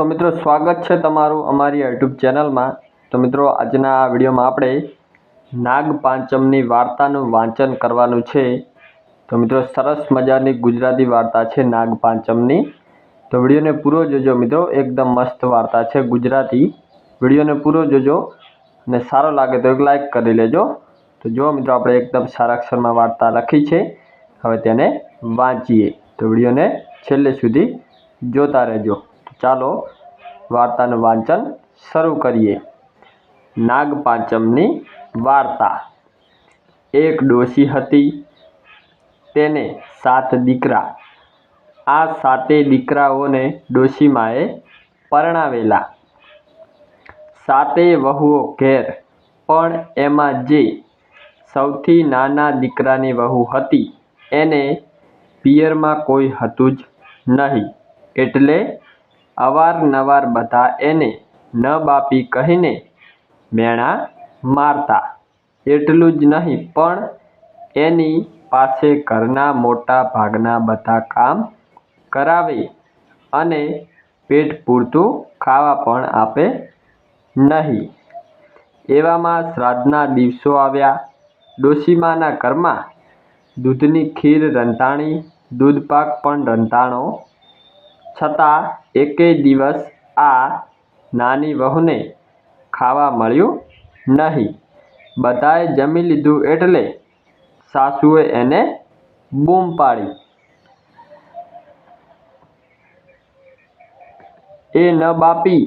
તો મિત્રો સ્વાગત છે તમારું અમારી યુટ્યુબ ચેનલમાં. તો મિત્રો આજના આ વિડીયોમાં આપણે નાગ પાંચમની વાર્તાનું વાંચન કરવાનું છે. તો મિત્રો સરસ મજાની ગુજરાતી વાર્તા છે નાગ પાંચમની. તો વિડીયોને પૂરો જોજો મિત્રો, એકદમ મસ્ત વાર્તા છે ગુજરાતી. વિડીયોને પૂરો જોજો અને સારો લાગે તો એક લાઈક કરી લેજો. તો જો મિત્રો આપણે એકદમ સારા અક્ષરમાં વાર્તા લખી છે, હવે તેને વાંચીએ. તો વિડીયોને છેલ્લે સુધી જોતા રહેજો. ચાલો વાર્તાનું વાંચન શરૂ કરીએ. નાગપાંચમની વાર્તા. એક ડોશી હતી, તેને સાત દીકરા. આ સાતે દીકરાઓને ડોશીમાએ પરણાવેલા. સાતે વહુઓ ઘેર, પણ એમાં જે સૌથી નાના દીકરાની વહુ હતી, એને પિયરમાં કોઈ હતું જ નહીં. એટલે અવારનવાર બધા એને ન બાપી કહીને મેણા મારતા. એટલું જ નહીં, પણ એની પાસે ઘરના મોટા ભાગના બધા કામ કરાવે અને પેટ પૂરતું ખાવા પણ આપે નહીં. એવામાં શ્રાદ્ધના દિવસો આવ્યા. ડોશીમાના ઘરમાં દૂધની ખીર, રંધાણી, દૂધપાક પણ રંધાણો છતાં એકેય દિવસ આ નાની વહુને ખાવા મળ્યું નહીં. બધાએ જમી લીધું એટલે સાસુએ એને બૂમ પાડી. એ ન બાપી,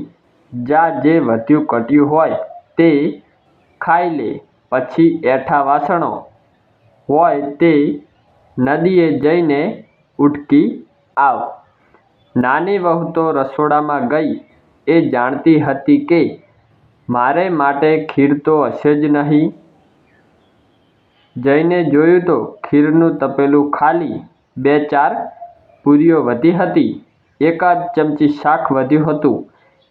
જા જે વધ્યું કટ્યું હોય તે ખાઈ લે, પછી એઠા વાસણો હોય તે નદીએ જઈને ઉટકી આવ. નાની વહુ તો રસોડામાં ગઈ. એ જાણતી હતી કે મારે માટે ખીર તો હશે જ નહીં. જઈને જોયું તો ખીરનું તપેલું ખાલી બે ચાર પૂરીઓ વધી હતી. એકાદ ચમચી શાક વધ્યું હતું.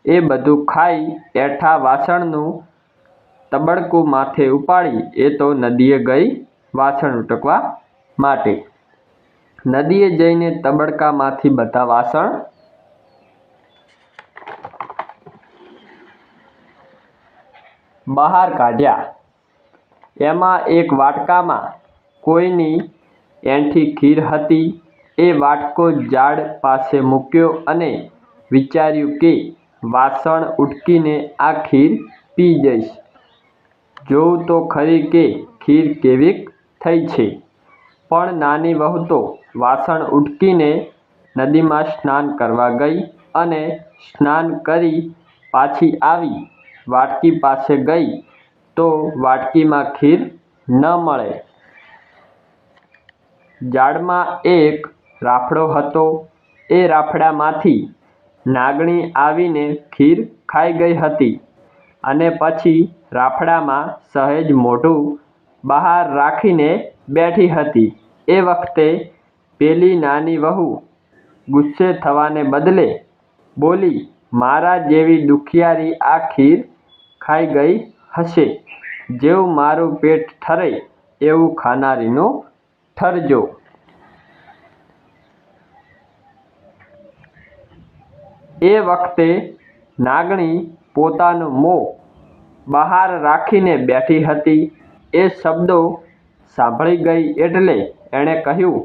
એ બધું ખાઈ એઠા વાસણનું તબડકું માથે ઉપાડી. એ તો નદીએ ગઈ વાસણ ઉટકવા માટે. નદીએ જઈને તબડકામાંથી બધા વાસણ બહાર કાઢ્યા. એમાં એક વાટકામાં કોઈની એંઠી ખીર હતી. એ વાટકો ઝાડ પાસે મૂક્યો અને વિચાર્યું કે વાસણ ઉટકીને આ ખીર પી જઈશ. જોઉં તો ખરી કે ખીર કેવીક થઈ છે. પણ નાની વહુ તો વાસણ ઉટકીને નદીમાં સ્નાન કરવા ગઈ અને સ્નાન કરી પાછી આવી. વાટકી પાસે ગઈ તો વાટકીમાં ખીર ન મળે. ઝાડમાં એક રાફડો હતો. એ રાફડામાંથી નાગણી આવીને ખીર ખાઈ ગઈ હતી અને પછી રાફડામાં સહેજ મોઢું બહાર રાખીને બેઠી હતી. એ વખતે પેલી નાની વહુ ગુસ્સે થવાને બદલે બોલી, મારા જેવી દુખિયારી આ ખીર ખાઈ ગઈ હશે. જેવું મારું પેટ ઠરે, એવું ખાનારીનો ઠરજો. એ વખતે નાગણી પોતાનું મોં બહાર રાખીને બેઠી હતી. એ શબ્દો સાંભળી ગઈ એટલે એણે કહ્યું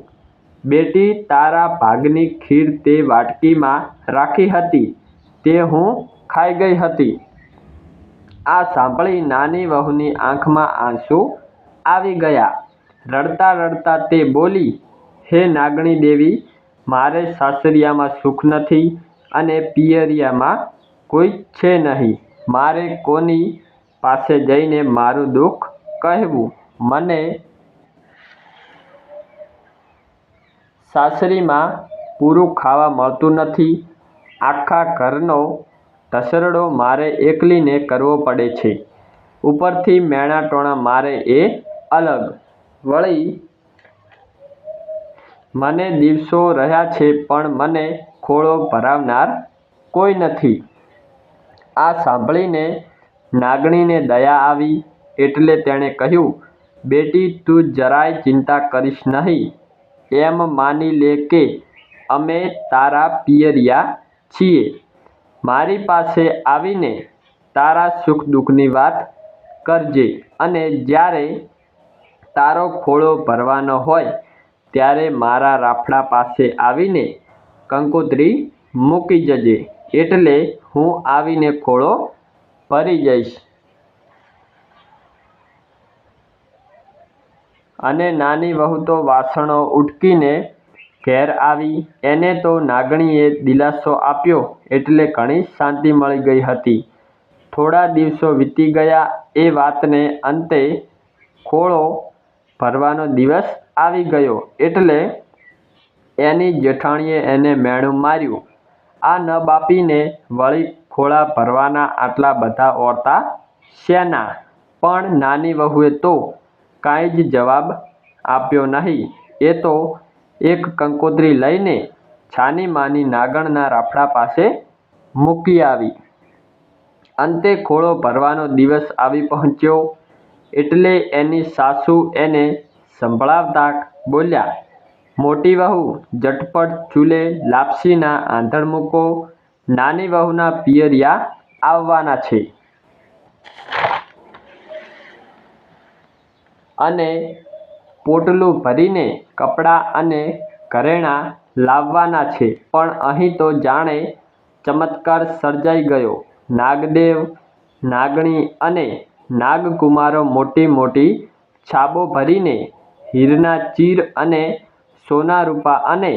બેટી તારા ભાગની ખીર તે વાટકીમાં રાખી હતી. તે હું ખાઈ ગઈ હતી. આ સાંભળી નાની વહુની આંખમાં આંસુ આવી ગયા. રડતા રડતા તે બોલી, હે નાગણી દેવી, મારે સાસરિયામાં સુખ નથી અને પિયરિયામાં કોઈ છે નહીં. મારે કોની પાસે જઈને મારું દુઃખ કહેવું? મને સાસરીમાં પૂરું ખાવા મળતું નથી. આખા ઘરનો ઢસરડો મારે એકલીને કરવો પડે છે. ઉપરથી મેણા ટોણા મારે એ અલગ. વળી મને દિવસો રહ્યા છે પણ મને ખોળો ભરાવનાર કોઈ નથી. આ સાંભળીને નાગણીને દયા આવી એટલે તેણે કહ્યું, બેટી, તું જરાય ચિંતા કરીશ નહીં. એમ માની લે કે અમે તારા પિયરિયા છીએ. મારી પાસે આવીને તારા સુખ દુઃખની વાત કરજે અને જ્યારે તારો ખોળો ભરવાનો હોય ત્યારે મારા રાફડા પાસે આવીને કંકોત્રી મૂકી જજે. એટલે હું આવીને ખોળો ભરી જઈશ. અને નાની વહુ તો વાસણો ઉટકીને ઘેર આવી. એને તો નાગણીએ દિલાસો આપ્યો એટલે ઘણી શાંતિ મળી ગઈ હતી. થોડા દિવસો વીતી ગયા. એ વાતને અંતે ખોળો ભરવાનો દિવસ આવી ગયો એટલે એની જેઠાણીએ એને મેણું માર્યું. આ ન બાપીને વળી ખોળા ભરવાના આટલા બધા ઓરતા શેના? પણ નાની વહુએ તો કાંઈ જ જવાબ આપ્યો નહીં. એ તો એક કંકોત્રી લઈને છાની માની નાગણના રાફડા પાસે મૂકી આવી. અંતે ખોળો ભરવાનો દિવસ આવી પહોંચ્યો. એટલે એની સાસુ એને સંભળાવતા બોલ્યા, મોટી વહુ, ઝટપટ ચૂલે લાપસીના આંધણ મૂકો. નાની વહુના પિયરિયા આવવાના છે. અને પોટલું ભરીને કપડાં અને ઘરેણાં લાવવાના છે. પણ અહીં તો જાણે ચમત્કાર સર્જાઈ ગયો. નાગદેવ, નાગણી અને નાગકુમારો મોટી મોટી છાબો ભરીને હીરના ચીર અને સોના રૂપા અને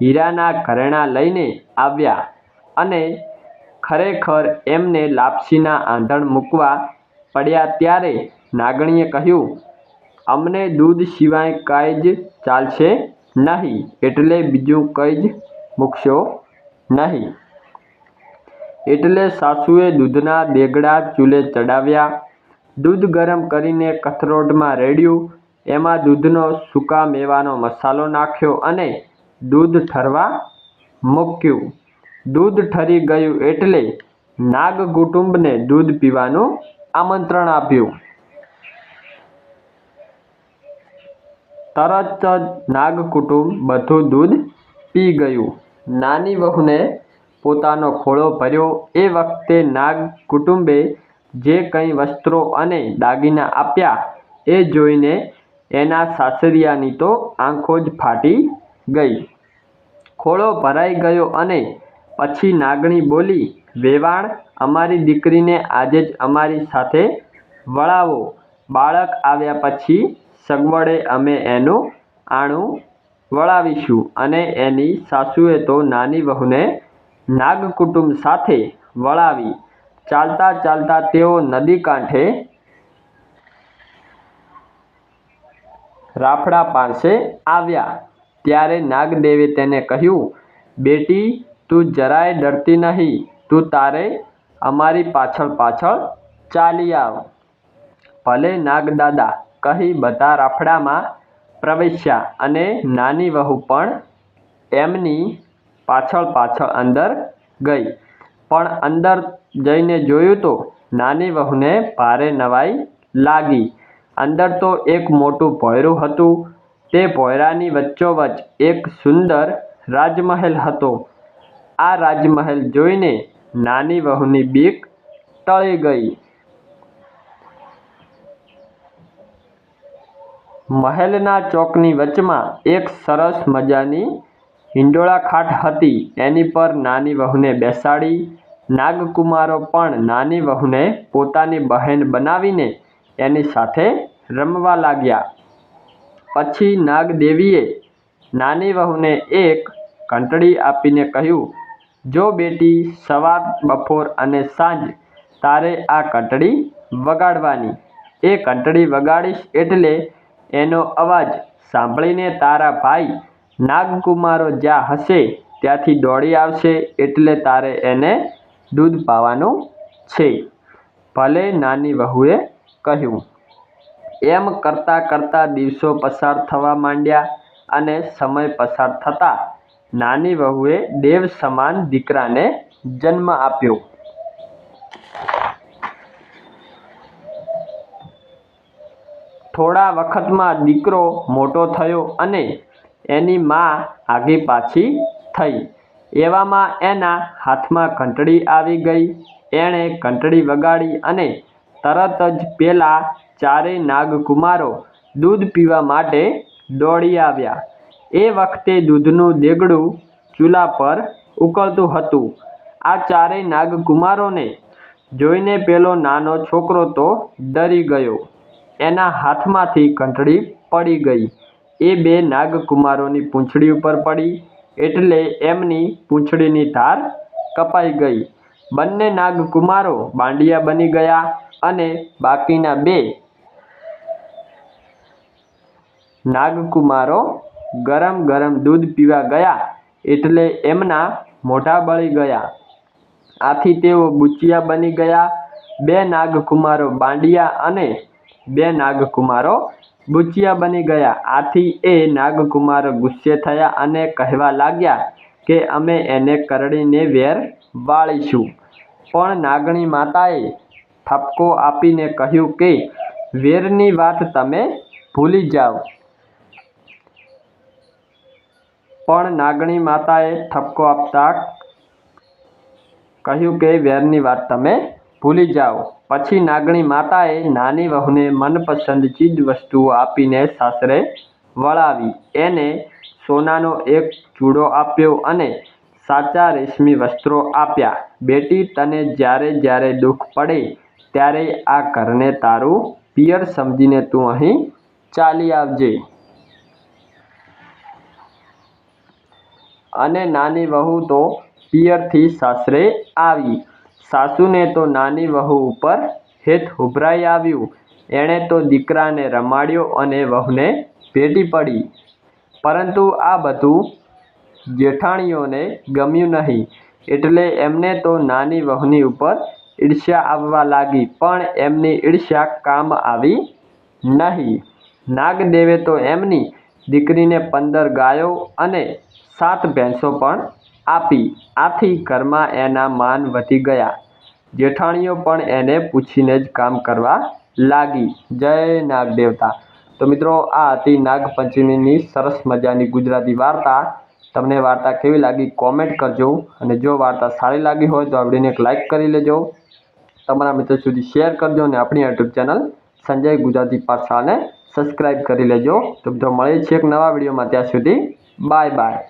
હીરાના ઘરેણાં લઈને આવ્યા અને ખરેખર એમને લાપસીના આંધણ મૂકવા પડ્યા ત્યારે નાગણીએ કહ્યું અમને દૂધ સિવાય કાંઈ જ ચાલશે નહીં, એટલે બીજું કંઈ જ મૂકશો નહીં. એટલે સાસુએ દૂધના દેગડા ચૂલે ચડાવ્યા. દૂધ ગરમ કરીને કથરોટમાં રેડ્યું. એમાં દૂધનો સૂકા મેવાનો મસાલો નાખ્યો અને દૂધ ઠરવા મૂક્યું. દૂધ ઠરી ગયું એટલે નાગ કુટુંબને દૂધ પીવાનું આમંત્રણ આપ્યું. તરત જ નાગકુટુંબ બધું દૂધ પી ગયું. નાની વહુને પોતાનો ખોળો ભર્યો. એ વખતે નાગ કુટુંબે જે કંઈ વસ્ત્રો અને દાગીના આપ્યા એ જોઈને એના સાસરિયાની તો આંખો જ ફાટી ગઈ. ખોળો ભરાઈ ગયો અને પછી નાગણી બોલી, વેવાણ, અમારી દીકરીને આજે જ અમારી સાથે વળાવો. બાળક આવ્યા પછી સગવડે અમે એનું આણું વળાવીશું અને એની સાસુએ તો નાની વહુને નાગકુટુંબ સાથે વળાવી. ચાલતા ચાલતા તેઓ નદી કાંઠે રાફડા પાસે આવ્યા. ત્યારે નાગદેવે તેને કહ્યું, બેટી, તું જરાય ડરતી નહીં. તું તારે અમારી પાછળ પાછળ ચાલી આવ. ભલે નાગદાદા કહી બધા રાફડામાં પ્રવેશ્યા અને નાની વહુ પણ એમની પાછળ પાછળ અંદર ગઈ. પણ અંદર જઈને જોયું તો નાની વહુને ભારે નવાઈ લાગી. અંદર તો એક મોટું ભોંયરું હતું. તે ભોંયરાની વચ્ચોવચ્ચ એક સુંદર રાજમહેલ હતો. આ રાજમહેલ જોઈને નાની વહુની બીક ટળી ગઈ. મહેલના ચોકની વચમાં એક સરસ મજાની હિંડોળા ખાટ હતી. એની પર નાની વહુને બેસાડી, નાગકુમારો પણ નાની વહુને પોતાની બહેન બનાવીને એની સાથે રમવા લાગ્યા. પછી નાગદેવીએ નાની વહુને એક ઘંટડી આપીને કહ્યું, જો બેટી, સવાર, બપોર અને સાંજ તારે આ ઘંટડી વગાડવાની. એ ઘંટડી વગાડીશ એટલે એનો અવાજ સાંભળીને તારા ભાઈ નાગકુમારો જ્યાં હશે, ત્યાંથી દોડી આવશે એટલે તારે એને દૂધ પાવાનું છે. ભલે નાની વહુએ કહ્યું. એમ કરતાં કરતાં દિવસો પસાર થવા માંડ્યા અને સમય પસાર થતાં નાની વહુએ દેવ સમાન દીકરાને જન્મ આપ્યો. થોડા વખતમાં દીકરો મોટો થયો અને એની મા આગી પાછી થઈ. એવામાં એના હાથમાં ઘંટડી આવી ગઈ. એણે ઘંટડી વગાડી અને તરત જ પેલા ચારેય નાગકુમારો દૂધ પીવા માટે દોડી આવ્યા. એ વખતે દૂધનું દેગડું ચૂલા પર ઉકળતું હતું. આ ચારેય નાગકુમારોને જોઈને પેલો નાનો છોકરો તો ડરી ગયો. એના હાથમાંથી ઘંટડી પડી ગઈ. એ બે નાગકુમારોની પૂંછડી ઉપર પડી, એટલે એમની પૂંછડીની ધાર કપાઈ ગઈ. બંને નાગકુમારો બાંડિયા બની ગયા અને બાકીના બે નાગકુમારો ગરમ ગરમ દૂધ પીવા ગયા, એટલે એમના મોઢા બળી ગયા. આથી તેઓ બુચિયા બની ગયા. બે નાગકુમારો બાંડિયા અને બે નાગકુમારો બુચિયા બની ગયા. આથી એ નાગકુમાર ગુસ્સે થયા અને કહેવા લાગ્યા કે અમે એને કરડીને વેર વાળીશું. પણ નાગણી માતાએ ઠપકો આપીને કહ્યું કે, વેરની વાત તમે ભૂલી જાઓ. પણ નાગણી માતાએ ઠપકો આપતા કહ્યું કે, વેરની વાત તમે ભૂલી જાઓ. પછી નાગણી માતાએ નાની વહુને મનપસંદ ચીજ વસ્તુઓ આપીને સાસરે વળાવી. એને સોનાનો એક ચૂડો આપ્યો અને સાચા રેશમી વસ્ત્રો આપ્યા. બેટી, તને જ્યારે જ્યારે દુઃખ પડે ત્યારે આ ઘરને તારું પિયર સમજીને તું અહીં ચાલી આવજે. અને નાની વહુ તો પિયરથી સાસરે આવી. સાસુને તો નાની વહુ ઉપર હેત ઉભરાઈ આવ્યું. એણે તો દીકરાને રમાડ્યો અને વહુને ભેટી પડી. પરંતુ આ બધું જેઠાણીઓને ગમ્યું નહીં. એટલે એમને તો નાની વહુની ઉપર ઈર્ષ્યા આવવા લાગી, પણ એમની ઈર્ષ્યા કામ આવી નહીં. નાગદેવે તો એમની દીકરીને પંદર ગાયો અને સાત ભેંસો પણ આપી. આથી ઘરમાં એના માન વધી ગયા. જેઠાણીઓ પણ એને પૂછીને જ કામ કરવા લાગી. જય નાગ દેવતા તો મિત્રો, આ હતી નાગપંચમીની સરસ મજાની ગુજરાતી વાર્તા. તમને વાર્તા કેવી લાગી કોમેન્ટ કરજો અને જો વાર્તા સારી લાગી હોય તો આ વિડીયોને એક લાઇક કરી લેજો. તમારા મિત્રો સુધી શેર કરજો અને આપણી યુટ્યુબ ચેનલ સંજય ગુજરાતી પાઠશાળાને સબસ્ક્રાઈબ કરી લેજો. તો મિત્રો, મળીએ છીએ એક નવા વિડીયોમાં. ત્યાં સુધી બાય બાય.